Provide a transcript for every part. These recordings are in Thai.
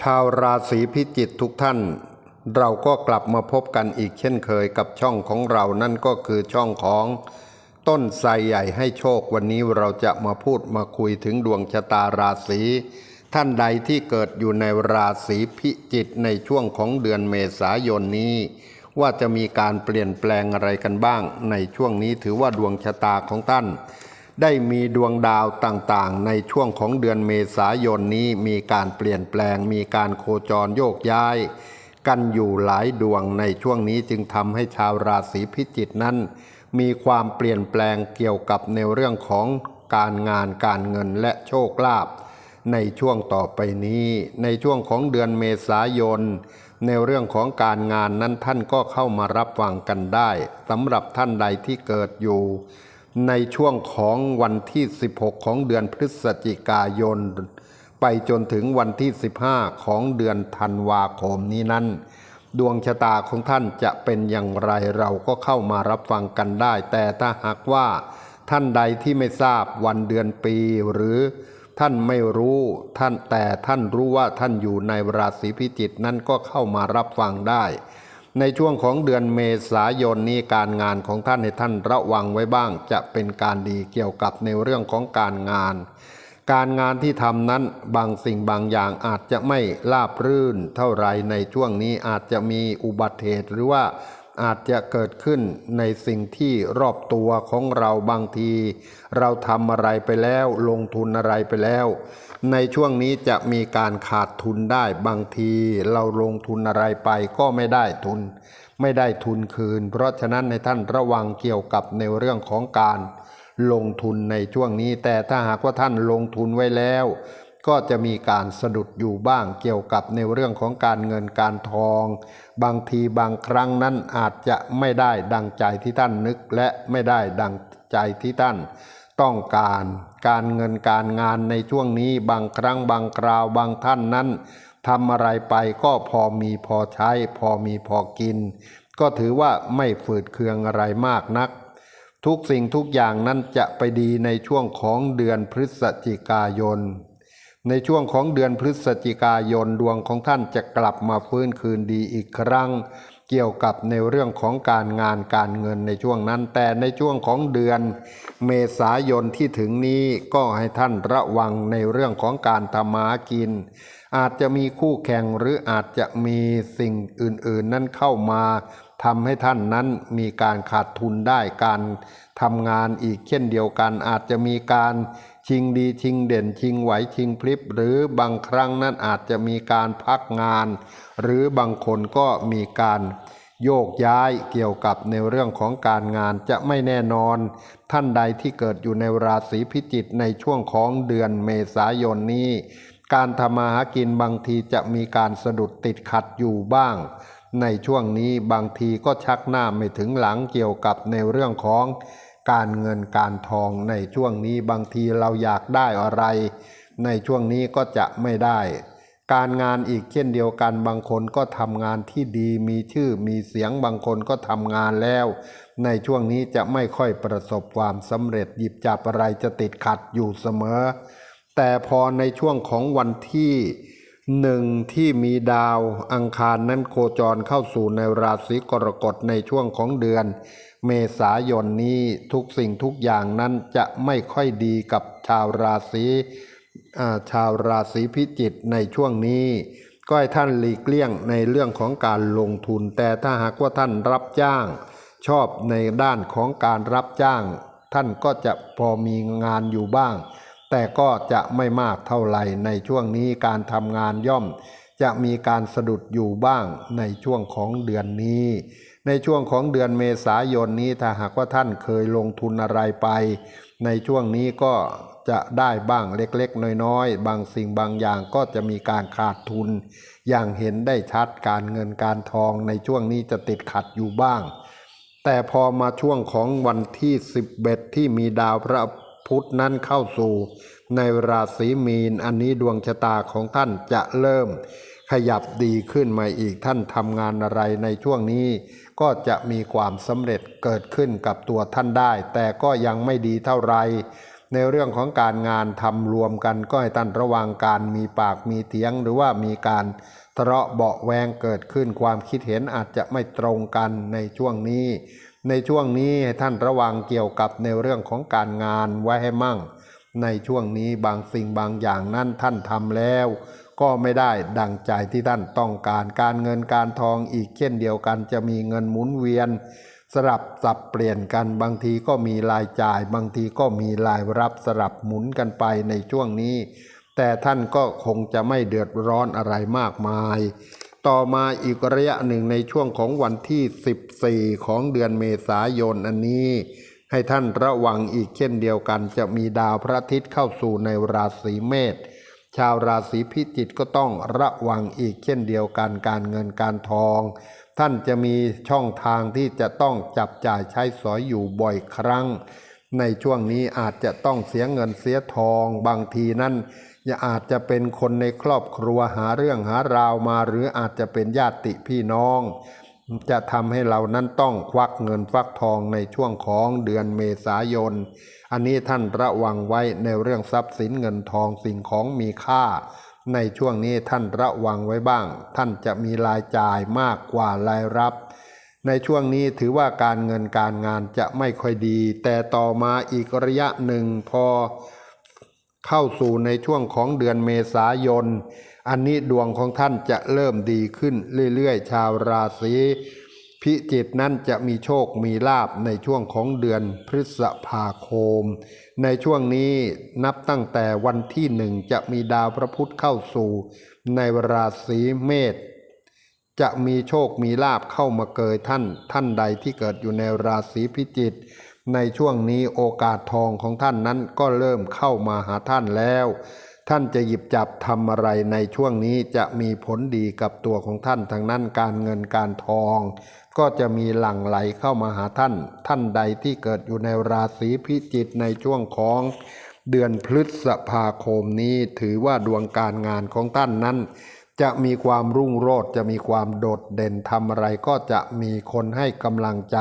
ชาวราศีพิจิกทุกท่าน เราก็กลับมาพบกันอีกเช่นเคยกับช่องของเรานั่นก็คือช่องของต้นไทรใหญ่ให้โชควันนี้เราจะมาพูดมาคุยถึงดวงชะตาราศีท่านใดที่เกิดอยู่ในราศีพิจิกในช่วงของเดือนเมษายนนี้ ว่าจะมีการเปลี่ยนแปลงอะไรกันบ้าง ในช่วงนี้ถือว่าดวงชะตาของท่าน ได้มีดวงดาวต่างๆ ในช่วงของเดือนเมษายนนี้มีการเปลี่ยนแปลง มีการโคจรโยกย้าย กันอยู่หลายดวงในช่วงนี้จึงทำให้ชาวราศีพิจิกนั้น มีความเปลี่ยนแปลงเกี่ยวกับในเรื่องของการงานการเงินและโชคลาภในช่วงต่อไปนี้ ในช่วงของเดือนเมษายน ในเรื่องของการงานนั้นท่านก็เข้ามารับฟังกันได้สำหรับท่านใดที่เกิดอยู่ ในช่วงของวันที่ 16 ของเดือนพฤศจิกายน ไปจนถึงวันที่ 15 ของเดือนธันวาคมนี้นั้น ดวงชะตาของท่านจะเป็นอย่างไรเราก็เข้ามารับฟังกันได้ แต่ถ้าหากว่าท่านใดที่ไม่ทราบวันเดือนปีหรือท่านไม่รู้ท่านแต่ท่านรู้ว่าท่านอยู่ในราศีพิจิกนั้นก็เข้ามารับฟังได้ ในช่วงของเดือนเมษายนนี้การงานของท่านให้ท่านระวังไว้บ้าง จะเป็นการดีเกี่ยวกับในเรื่องของการงาน การงานที่ทำนั้นบางสิ่งบางอย่างอาจจะไม่ราบรื่น เท่าไรในช่วงนี้อาจจะมีอุบัติเหตุหรือว่า อาจจะเกิดขึ้นในสิ่งที่รอบตัวของเราบางที เราทำอะไรไปแล้วลงทุนอะไรไปแล้ว ในช่วงนี้จะมีการขาดทุนได้บางที เราลงทุนอะไรไปก็ไม่ได้ทุน ไม่ได้ทุนคืน เพราะฉะนั้นในท่านระวังเกี่ยวกับในเรื่องของการลงทุนในช่วงนี้ แต่ถ้าหากว่าท่านลงทุนไว้แล้ว ก็จะมีการสะดุดอยู่บ้างเกี่ยวกับในเรื่องของการเงินการทอง บางทีบางครั้งนั้นอาจจะไม่ได้ดังใจที่ท่านนึกและไม่ได้ดังใจที่ท่านต้องการการเงินการงานในช่วงนี้บางครั้งบางคราวบางท่านนั้นทำอะไรไปก็พอมีพอใช้ พอมีพอกิน ก็ถือว่าไม่ฝืดเคืองอะไรมากนัก ทุกสิ่งทุกอย่างนั้นจะไปดีในช่วงของเดือนพฤศจิกายน ในช่วงของเดือนพฤศจิกายนดวงของท่านจะกลับมาฟื้นคืนดีอีกครั้ง เกี่ยวกับในเรื่องของการงานการเงินในช่วงนั้น แต่ในช่วงของเดือนเมษายนที่ถึงนี้ก็ให้ท่านระวังในเรื่องของการทำมากิน อาจจะมีคู่แข่งหรืออาจจะมีสิ่งอื่น ๆ นั้นเข้ามาทำให้ท่านนั้นมีการขาดทุนได้การทำงานอีกเช่นเดียวกัน อาจจะมีการ ชิงดีชิงเด่นชิงไหวชิงพลิบ หรือบางครั้งนั้นอาจจะมีการพักงาน หรือบางคนก็มีการโยกย้ายเกี่ยวกับในเรื่องของการงานจะไม่แน่นอน ท่านใดที่เกิดอยู่ในราศีพิจิกในช่วงของเดือนเมษายนนี้ การทำมาหากินบางทีจะมีการสะดุดติดขัดอยู่บ้าง ในช่วงนี้บางทีก็ชักหน้าไม่ถึงหลังเกี่ยวกับในเรื่องของ การเงินการทองในช่วงนี้บางทีเราอยากได้อะไร ในช่วงนี้ก็จะไม่ได้ การงานอีกเช่นเดียวกันบางคนก็ทำงานที่ดีมีชื่อมีเสียงบางคนก็ทำงานแล้ว ในช่วงนี้จะไม่ค่อยประสบความสำเร็จหยิบจับอะไรจะติดขัดอยู่เสมอ แต่พอในช่วงของวันที่ หนึ่งที่มีดาวอังคารนั้นโคจรเข้าสู่ในราศีกรกฎในช่วงของเดือน เมษายนนี้ทุกสิ่งทุกอย่างนั้นจะไม่ค่อยดีกับชาวราศีชาวราศีพิจิกในช่วงนี้ ก็ให้ท่านหลีกเลี่ยงในเรื่องของการลงทุน แต่ถ้าหากว่าท่านรับจ้าง ชอบในด้านของการรับจ้าง ท่านก็จะพอมีงานอยู่บ้าง แต่ก็จะไม่มากเท่าไหร่ในช่วงนี้การทำงานย่อม จะมีการสะดุดอยู่บ้างในช่วงของเดือนนี้ ในช่วงของเดือนเมษายนนี้ถ้าหากว่าท่านเคยลงทุนอะไรไป ในช่วงนี้ก็จะได้บ้างเล็กๆ น้อยๆ บางสิ่งบางอย่างก็จะมีการขาดทุน อย่างเห็นได้ชัดการเงินการทองในช่วงนี้จะติดขัดอยู่บ้าง แต่พอมาช่วงของวันที่ 11 ที่มีดาวพระ พุธนั้นเข้าสู่ ในราศีมีนอันนี้ดวงชะตาของท่านจะเริ่ม ขยับดีขึ้นมาอีกท่านทำงานอะไรในช่วงนี้ ก็จะมีความสำเร็จเกิดขึ้นกับตัวท่านได้ แต่ก็ยังไม่ดีเท่าไหรในเรื่องของการงานทำรวมกันก็ให้ท่านระวังการมีปากมีเถียง หรือว่ามีการทะเลาะเบาะแวงเกิดขึ้นความคิดเห็นอาจจะไม่ตรงกันในช่วงนี้ ในช่วงนี้ให้ท่านระวังเกี่ยวกับในเรื่องของการงานไว้ให้มั่ง ในช่วงนี้บางสิ่งบางอย่างนั้นท่านทำแล้ว ก็ไม่ได้ดังใจที่ท่านต้องการการเงินการทองอีกเช่นเดียวกันจะมีเงินหมุนเวียน สลับสับเปลี่ยนกันบางทีก็มีรายจ่าย บางทีก็มีรายรับสลับหมุนกันไปในช่วงนี้ แต่ท่านก็คงจะไม่เดือดร้อนอะไรมากมาย ต่อมาอีกระยะหนึ่งในช่วงของวันที่ 14 ของเดือนเมษายนอันนี้ ให้ท่านระวังอีกเช่นเดียวกัน จะมีดาวพระอาทิตย์เข้าสู่ในราศีเมษชาวราศีพิจิกก็ต้องระวังอีกเช่นเดียวกันการเงินการทอง ท่านจะมีช่องทางที่จะต้องจับจ่ายใช้สอยอยู่บ่อยครั้ง ในช่วงนี้อาจจะต้องเสียเงินเสียทอง บางทีนั่น อย่าอาจจะเป็นคนในครอบครัวหาเรื่องหาราวมา หรืออาจจะเป็นญาติพี่น้อง จะทำให้เรานั้นต้องควักเงินฟักทองในช่วงของเดือนเมษายน อันนี้ท่านระวังไว้ในเรื่องทรัพย์สินเงินทองสิ่งของมีค่า ในช่วงนี้ท่านระวังไว้บ้าง ท่านจะมีรายจ่ายมากกว่ารายรับในช่วงนี้ถือว่าการเงินการงานจะไม่ค่อยดี แต่ต่อมาอีกระยะหนึ่งพอ เข้าสู่ในช่วงของเดือนเมษายน อันนี้ดวงของท่านจะเริ่มดีขึ้นเรื่อยๆ ชาวราศีพิจิกนั้นจะมีโชคมีลาบในช่วงของเดือนพฤษภาคม ในช่วงนี้นับตั้งแต่วันที่หนึ่งจะมีดาวพระพุธเข้าสู่ ในราศีเมษจะมีโชคมีลาบเข้ามาเกยท่านท่านใดที่เกิดอยู่ในราศีพิจิก ในช่วงนี้โอกาสทองของท่านนั้นก็เริ่มเข้ามาหาท่านแล้ว ท่านจะหยิบจับทำอะไรในช่วงนี้จะมีผลดีกับตัวของท่านทางนั้นการเงินการทอง ก็จะมีหลั่งไหลเข้ามาหาท่าน ท่านใดที่เกิดอยู่ในราศีพิจิกในช่วงของเดือนพฤษภาคมนี้ถือว่าดวงการงานของท่านนั้น จะมีความรุ่งโรจน์จะมีความโดดเด่นทำอะไรก็จะมีคนให้กำลังใจ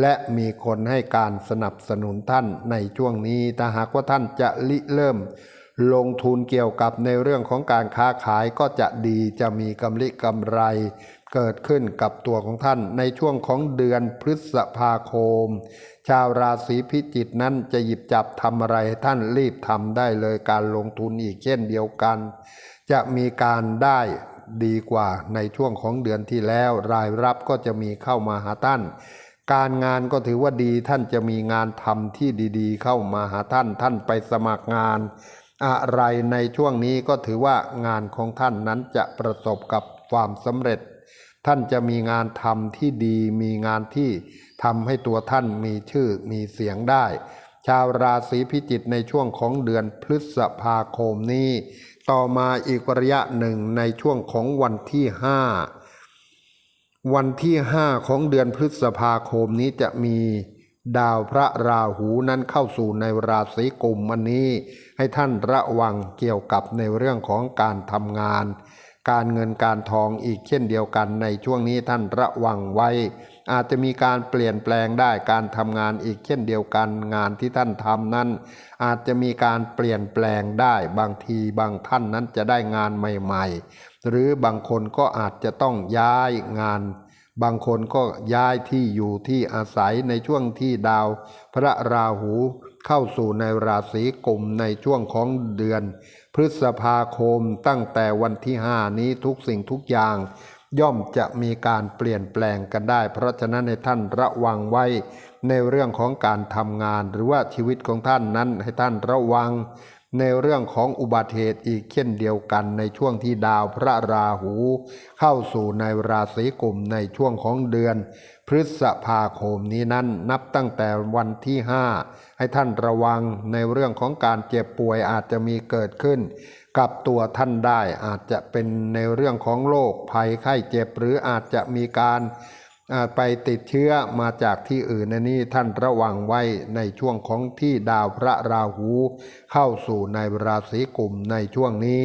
และมีคนให้การสนับสนุนท่านในช่วงนี้ถ้าหากว่าท่านจะริเริ่ม ลงทุนเกี่ยวกับในเรื่องของการค้าขายก็จะดีจะมีกำลิกำไร เกิดขึ้นกับตัวของท่านในช่วงของเดือนพฤษภาคม ชาวราศีพิจิกนั้นจะหยิบจับทำอะไรท่านรีบทำได้เลยการลงทุนอีกเช่นเดียวกัน จะมีการได้ดีกว่าในช่วงของเดือนที่แล้วรายรับก็จะมีเข้ามาหาท่าน การงานก็ถือว่าดีท่านจะมีงานทำที่ดีๆ เข้ามาหาท่านท่านไปสมัครงาน อะไรในช่วงนี้ก็ถือว่างานของท่านนั้นจะประสบกับความสำเร็จ ท่านจะมีงานทำที่ดี มีงานที่ทำให้ตัวท่านมีชื่อมีเสียงได้ ชาวราศีพิจิกในช่วงของเดือนพฤษภาคมนี้ ต่อมาอีกระยะหนึ่งในช่วงของวันที่ห้า วันที่ห้าของเดือนพฤษภาคมนี้จะมีดาวพระราหูนั้นเข้าสู่ในราศีกุมอันนี้ ให้ท่านระวังเกี่ยวกับในเรื่องของการทำงาน การเงินการทองอีกเช่นเดียวกันในช่วงนี้ท่านระวังไว้ อาจจะมีการเปลี่ยนแปลงได้การทำงานอีกเช่นเดียวกันงานที่ท่านทำนั้น อาจจะมีการเปลี่ยนแปลงได้บางทีบางท่านนั้นจะได้งานใหม่ ๆ หรือบางคนก็อาจจะต้องย้ายงาน บางคนก็ย้ายที่อยู่ที่อาศัยในช่วงที่ดาว พระราหูเข้าสู่ในราศีกุมในช่วงของเดือน พฤษภาคมตั้งแต่วันที่ห้านี้ทุกสิ่งทุกอย่าง ย่อมจะมีการเปลี่ยนแปลงกันได้ เพราะฉะนั้นให้ท่านระวังไว้ในเรื่องของการทำงาน หรือว่าชีวิตของท่านนั้นให้ท่านระวัง ในเรื่องของอุบัติเหตุอีกเช่นเดียวกันในช่วงที่ดาวพระราหู เข้าสู่ในราศีกุมในช่วงของเดือน พฤษภาคมนี้นั้นนับตั้งแต่วันที่ห้าให้ท่านระวังในเรื่องของการเจ็บป่วยอาจจะมีเกิดขึ้น กับตัวท่านได้อาจจะเป็นในเรื่องของโรคภัยไข้เจ็บหรืออาจจะมีการ ไปติดเชื้อมาจากที่อื่นนนนี่ท่านระวังไว้ในช่วงของที่ดาวพระราหู เข้าสู่ในราศีกุมในช่วงนี้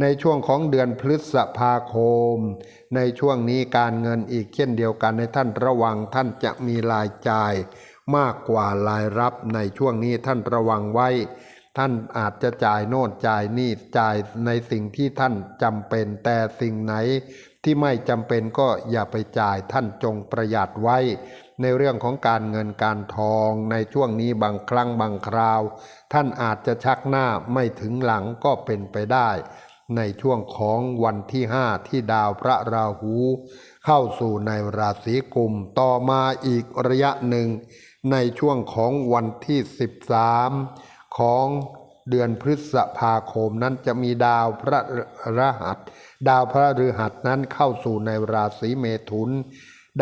ในช่วงของเดือนพฤษภาคม ในช่วงนี้การเงินอีกเช่นเดียวกันในท่านระวังท่านจะมีรายจ่ายมากกว่ารายรับในช่วงนี้ท่านระวังไว้ ท่านอาจจะจ่ายโน่นจ่ายนี่จ่ายในสิ่งที่ท่านจำเป็นแต่สิ่งไหน ที่ไม่จำเป็นก็อย่าไปจ่ายท่านจงประหยัดไว้ ในเรื่องของการเงินการทองในช่วงนี้บางครั้งบางคราว ท่านอาจจะชักหน้าไม่ถึงหลังก็เป็นไปได้ ในช่วงของวันที่ห้าที่ดาวพระราหู เข้าสู่ในราศีกุมต่อมาอีกระยะหนึ่ง ในช่วงของวันที่ 13 ของ เดือนพฤษภาคมนั้นจะมีดาวพระรหัส ดาวพระฤหัสนั้นเข้าสู่ในราศีเมถุน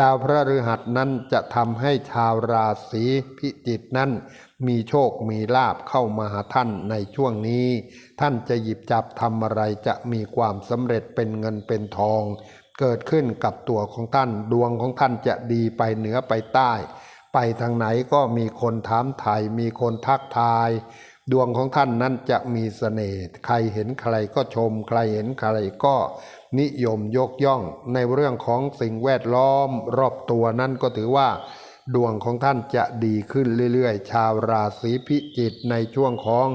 ดาวพระฤหัสนั้นจะทำให้ชาวราศีพิจิกนั้น มีโชคมีลาบเข้ามาหาท่านในช่วงนี้ ท่านจะหยิบจับทำอะไรจะมีความสำเร็จเป็นเงินเป็นทอง เกิดขึ้นกับตัวของท่านดวงของท่านจะดีไปเหนือไปใต้ ไปทางไหนก็มีคนถามไทยมีคนทักทาย ดวงของท่านนั้นจะมีเสน่ห์ใครเห็นใครก็ชม ใครเห็นใครก็นิยมยกย่อง ในเรื่องของสิ่งแวดล้อมรอบตัวนั้นก็ถือว่า ดวงของท่านจะดีขึ้นเรื่อยๆ ชาวราศีพิจิกในช่วงของ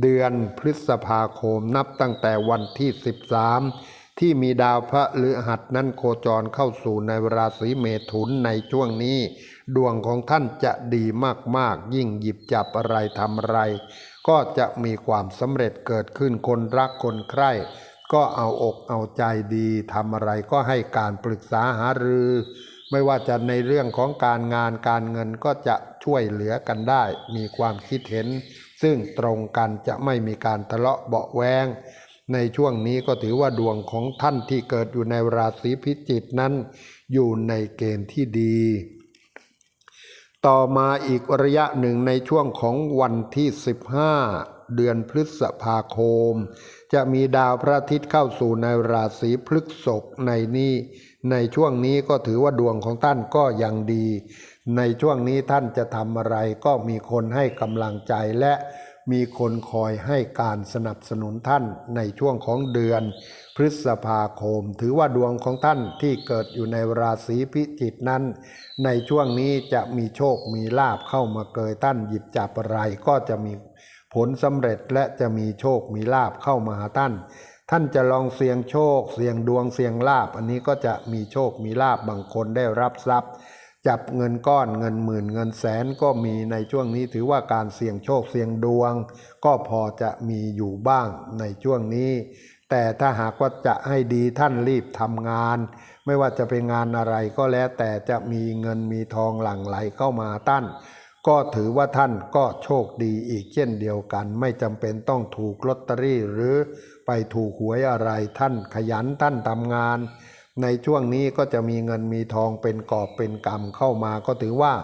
เดือนพฤษภาคมนับตั้งแต่วันที่ 13 ที่มีดาวพระฤหัสนั้นโคจรเข้าสู่ในราศีเมถุนในช่วงนี้ ดวงของท่านจะดีมากๆ ยิ่งหยิบจับอะไรทำอะไร ก็จะมีความสำเร็จเกิดขึ้นคนรักคนใคร่ก็เอาอกเอาใจดีทำอะไรก็ให้การปรึกษาหารือ ไม่ว่าจะในเรื่องของการงานการเงินก็จะช่วยเหลือกันได้ มีความคิดเห็น ซึ่งตรงกันจะไม่มีการทะเลาะเบาะแวงในช่วงนี้ก็ถือว่าดวงของท่านที่เกิดอยู่ในราศีพิจิกนั้น อยู่ในเกณฑ์ที่ดี ต่อมาอีกระยะหนึ่งในช่วงของวันที่ 15 เดือนพฤษภาคม จะมีดาวพระอาทิตย์เข้าสู่ในราศีพฤษภในนี้ ในช่วงนี้ก็ถือว่าดวงของท่านก็ยังดี ในช่วงนี้ท่านจะทำอะไรก็มีคนให้กำลังใจและ มีคนคอยให้การสนับสนุนท่านในช่วงของเดือน พฤษภาคม ถือว่าดวงของท่านที่เกิดอยู่ในราศีพิจิกนั้น ในช่วงนี้จะมีโชคมีลาบเข้ามาเกยท่านหยิบจับอะไรก็จะมีผลสำเร็จและจะมีโชคมีลาบเข้ามาหาท่าน ท่านจะลองเสี่ยงโชค เสี่ยงดวงเสี่ยงลาบ อันนี้ก็จะมีโชคมีลาบบางคนได้รับทรัพย์ จับเงินก้อนเงินหมื่นเงินแสนก็มีในช่วงนี้ถือว่าการเสี่ยงโชคเสี่ยงดวง ก็พอจะมีอยู่บ้างในช่วงนี้ แต่ถ้าหากว่าจะให้ดีท่านรีบทำงาน ไม่ว่าจะเป็นงานอะไรก็แล้วแต่จะมีเงินมีทองหลั่งไหลเข้ามาท่านก็ถือว่าท่านก็โชคดีอีกเช่นเดียวกัน ไม่จำเป็นต้องถูกลอตเตอรี่หรือไปถูกหวยอะไรท่านขยันท่านทำงาน ในช่วงนี้ก็จะมีเงินมีทองเป็นกอบเป็นกำเข้ามาก็ถือว่า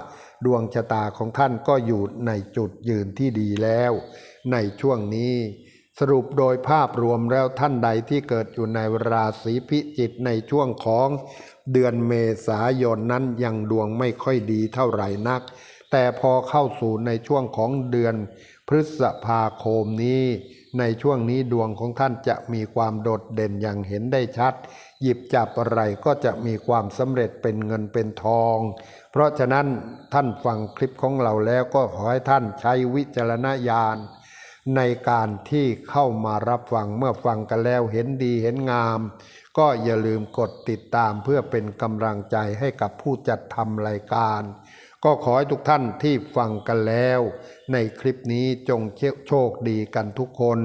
ดวงชะตาของท่านก็อยู่ในจุดยืนที่ดีแล้ว ในช่วงนี้ สรุปโดยภาพรวมแล้วท่านใดที่เกิดอยู่ในราศีพิจิกในช่วงของเดือนเมษายนนั้นยังดวงไม่ค่อยดีเท่าไหร่นัก แต่พอเข้าสู่ในช่วงของเดือนพฤษภาคมนี้ ในช่วงนี้ดวงของท่านจะมีความโดดเด่นอย่างเห็นได้ชัด หยิบจับอะไรก็จะมีความสำเร็จเป็นเงินเป็นทอง เพราะฉะนั้นท่านฟังคลิปของเราแล้วก็ขอให้ท่านใช้วิจารณญาณในการที่เข้ามารับฟังเมื่อฟังกันแล้วเห็นดีเห็นงาม ก็อย่าลืมกดติดตามเพื่อเป็นกำลังใจให้กับผู้จัดทำรายการ ก็ขอให้ทุกท่านที่ฟังกันแล้ว ในคลิปนี้จงโชคดีกันทุกคน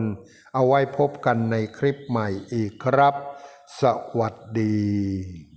เอาไว้พบกันในคลิปใหม่อีกครับ สวัสดี